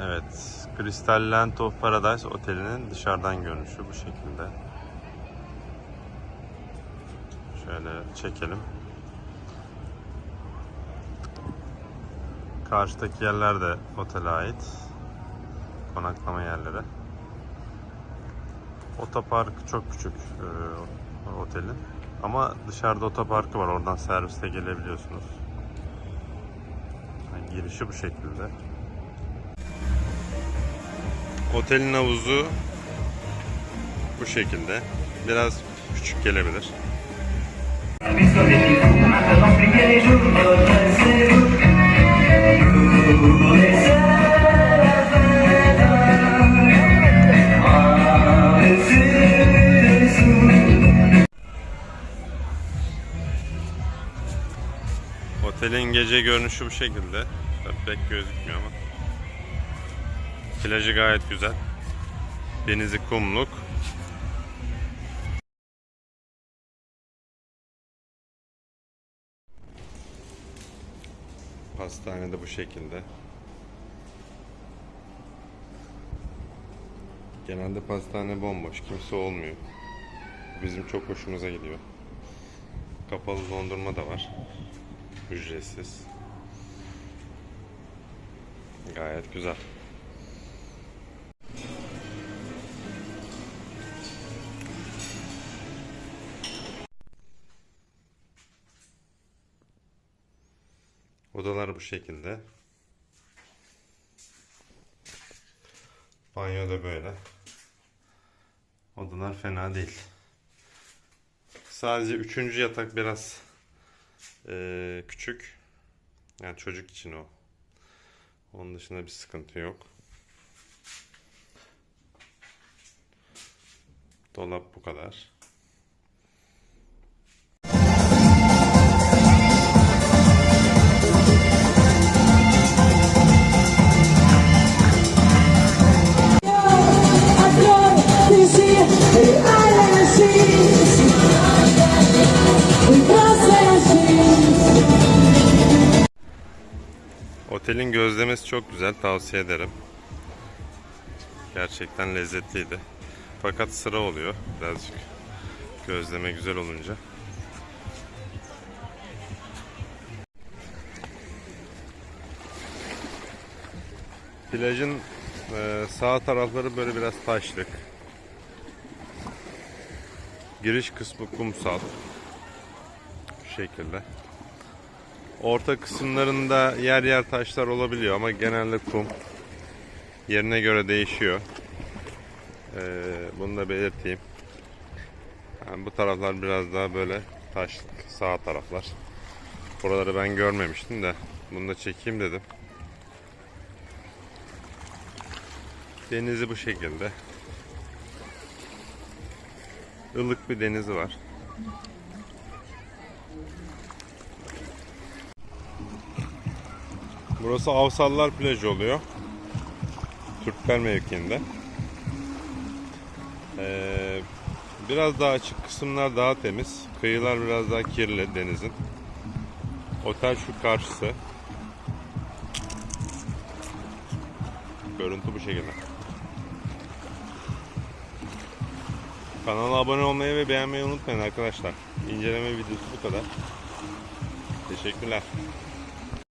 Evet, Crystal Land of Paradise otelinin dışarıdan görünüşü bu şekilde. Şöyle çekelim. Karşıdaki yerler de otele ait. Konaklama yerleri. Otopark çok küçük e, otelin. Ama dışarıda otoparkı var. Oradan serviste gelebiliyorsunuz. Yani girişi bu şekilde. Otelin havuzu bu şekilde. Biraz küçük gelebilir. Otelin gece görünüşü bu şekilde. Tabii pek gözükmüyor ama. Plajı gayet güzel. Denizi kumluk. Pastane de bu şekilde. Genelde pastane bomboş, kimse olmuyor. Bizim çok hoşumuza gidiyor. Kapalı dondurma da var. Ücretsiz. Gayet güzel. Odalar bu şekilde. Banyo da böyle. Odalar fena değil. Sadece üçüncü yatak biraz ee, küçük. Yani çocuk için o. Onun dışında bir sıkıntı yok. Dolap bu kadar. Otelin gözlemesi çok güzel. Tavsiye ederim. Gerçekten lezzetliydi. Fakat sıra oluyor birazcık. Gözleme güzel olunca. Plajın e, sağ tarafları böyle biraz taşlık. Giriş kısmı kumsal. Bu şekilde. Orta kısımlarında yer yer taşlar olabiliyor ama genelde kum. Yerine göre değişiyor. Ee, bunu da belirteyim. Yani bu taraflar biraz daha böyle taşlık sağ taraflar. Buraları ben görmemiştim de bunu da çekeyim dedim. Denizi bu şekilde. Ilık bir denizi var. Burası Avsallar plajı oluyor. Türkler mevkiinde. Ee, biraz daha açık kısımlar daha temiz. Kıyılar biraz daha kirli denizin. Otel şu karşısı. Görüntü bu şekilde. Kanala abone olmayı ve beğenmeyi unutmayın arkadaşlar. İnceleme videosu bu kadar. Teşekkürler.